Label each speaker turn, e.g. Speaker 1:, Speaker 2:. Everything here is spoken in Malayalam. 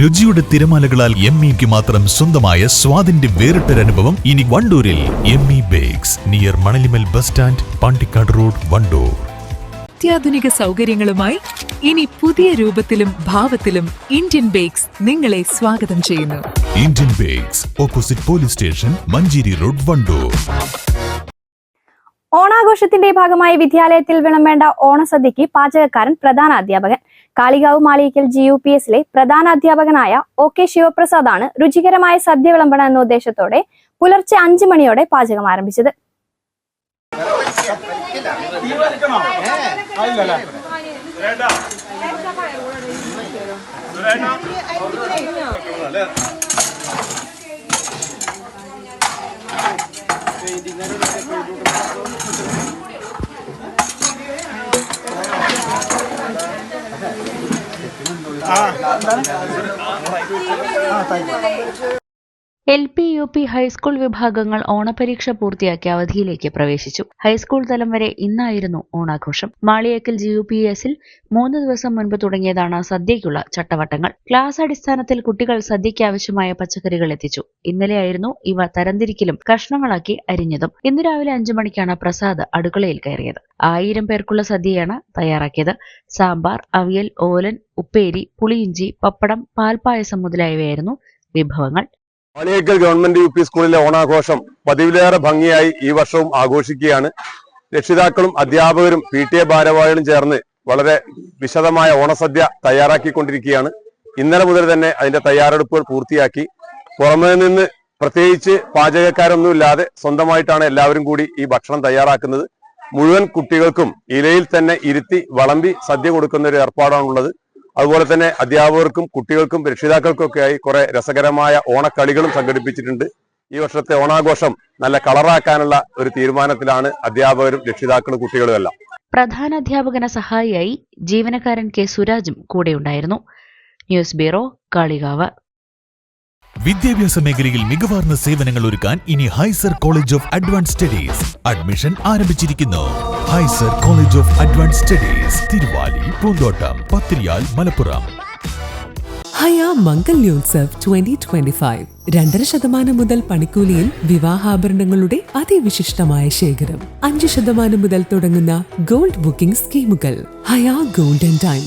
Speaker 1: രുചിയുടെ തിരമാലകളാൽ എം ഇക്ക് മാത്രം സ്വന്തമായ സ്വാദിന്റെ വേറിട്ടൊരനുഭവം ഇനി വണ്ടൂരിൽ M E bakes near Manalimal bus stand Pandikkad road Wandoor.
Speaker 2: അത്യാധുനിക സൗകര്യങ്ങളുമായി ഇനി പുതിയ രൂപത്തിലും ഭാവത്തിലും ഇന്ത്യൻ ബേക്സ് നിങ്ങളെ സ്വാഗതം ചെയ്യുന്നു.
Speaker 1: Indian bakes opposite police station Manjeri road Wandoor.
Speaker 3: ഓണാഘോഷത്തിന്റെ ഭാഗമായി വിദ്യാലയത്തിൽ വിളമ്പേണ്ട ഓണസദ്യക്ക് പാചകക്കാരൻ പ്രധാന അധ്യാപകൻ. Kalikavu Malikal G U P എസിലെ പ്രധാന അധ്യാപകനായ ഒ കെ ശിവപ്രസാദ് ആണ് രുചികരമായ സദ്യ വിളമ്പണം എന്ന ഉദ്ദേശത്തോടെ പുലർച്ചെ അഞ്ചു മണിയോടെ പാചകം ആരംഭിച്ചത്. Ah, ah, tayo.
Speaker 4: L P U P high school വിഭാഗങ്ങൾ ഓണപരീക്ഷ പൂർത്തിയാക്കി അവധിയിലേക്ക് പ്രവേശിച്ചു. ഹൈസ്കൂൾ തലം വരെ ഇന്നായിരുന്നു ഓണാഘോഷം. മാളിയേക്കൽ ജി. യു. പി. എസിൽ മൂന്ന് ദിവസം മുൻപ് തുടങ്ങിയതാണ് സദ്യയ്ക്കുള്ള ചട്ടവട്ടങ്ങൾ. ക്ലാസ് അടിസ്ഥാനത്തിൽ കുട്ടികൾ സദ്യയ്ക്ക് ആവശ്യമായ പച്ചക്കറികൾ എത്തിച്ചു. ഇന്നലെയായിരുന്നു ഇവ തരംതിരിക്കലും കഷ്ണങ്ങളാക്കി അരിഞ്ഞതും. ഇന്ന് രാവിലെ അഞ്ചു മണിക്കാണ് പ്രസാദ് അടുക്കളയിൽ കയറിയത്. ആയിരം പേർക്കുള്ള സദ്യയാണ് തയ്യാറാക്കിയത്. സാമ്പാർ അവിയൽ ഓലൻ ഉപ്പേരി പുളിയിഞ്ചി പപ്പടം പാൽപ്പായസം മുതലായവയായിരുന്നു വിഭവങ്ങൾ.
Speaker 5: മാളിയേക്കൽ ഗവൺമെന്റ് യു പി സ്കൂളിലെ ഓണാഘോഷം പതിവിലേറെ ഭംഗിയായി ഈ വർഷവും ആഘോഷിക്കുകയാണ്. രക്ഷിതാക്കളും അധ്യാപകരും പി ടി എ ഭാരവാഹികളും ചേർന്ന് വളരെ വിശദമായ ഓണസദ്യ തയ്യാറാക്കിക്കൊണ്ടിരിക്കുകയാണ്. ഇന്നലെ മുതൽ തന്നെ അതിന്റെ തയ്യാറെടുപ്പുകൾ പൂർത്തിയാക്കി. പുറമേ നിന്ന് പ്രത്യേകിച്ച് പാചകക്കാരൊന്നുമില്ലാതെ സ്വന്തമായിട്ടാണ് എല്ലാവരും കൂടി ഈ ഭക്ഷണം തയ്യാറാക്കുന്നത്. മുഴുവൻ കുട്ടികൾക്കും ഇലയിൽ തന്നെ ഇരുത്തി വളമ്പി സദ്യ കൊടുക്കുന്ന ഒരു ഏർപ്പാടാണുള്ളത്. അതുപോലെ തന്നെ അധ്യാപകർക്കും കുട്ടികൾക്കും രക്ഷിതാക്കൾക്കൊക്കെയായി കുറെ രസകരമായ ഓണക്കളികളും സംഘടിപ്പിച്ചിട്ടുണ്ട്. ഈ വർഷത്തെ ഓണാഘോഷം നല്ല കളറാക്കാനുള്ള ഒരു തീരുമാനത്തിലാണ് അധ്യാപകരും രക്ഷിതാക്കളും കുട്ടികളും എല്ലാം.
Speaker 4: പ്രധാന അധ്യാപകന സഹായിയായി ജീവനക്കാരൻ കെ സുരാജും കൂടെ ഉണ്ടായിരുന്നു. News bureau Kalikavu.
Speaker 1: വിദ്യാഭ്യാസ മേഖലയിൽ മികവാർന്ന സേവനങ്ങൾ ഒരുക്കാൻ ഇനി ഹൈസർ college of advance studies admission ആരംഭിച്ചിരിക്കുന്നു. ഹൈസർ college of advance studies Thiruvali Poonthottam പത്രിയാൽ Malappuram
Speaker 6: ഹയാ മംഗല്യോത്സവ് ട്വന്റി ട്വന്റി ഫൈവ് രണ്ടര ശതമാനം മുതൽ പണിക്കൂലിയിൽ വിവാഹാഭരണങ്ങളുടെ അതിവിശിഷ്ടമായ ശേഖരം. അഞ്ച് ശതമാനം മുതൽ തുടങ്ങുന്ന ഗോൾഡ് ബുക്കിംഗ് സ്കീമുകൾ. ഹയാ ഗോൾഡ് ആൻഡ് ഡയമണ്ട്.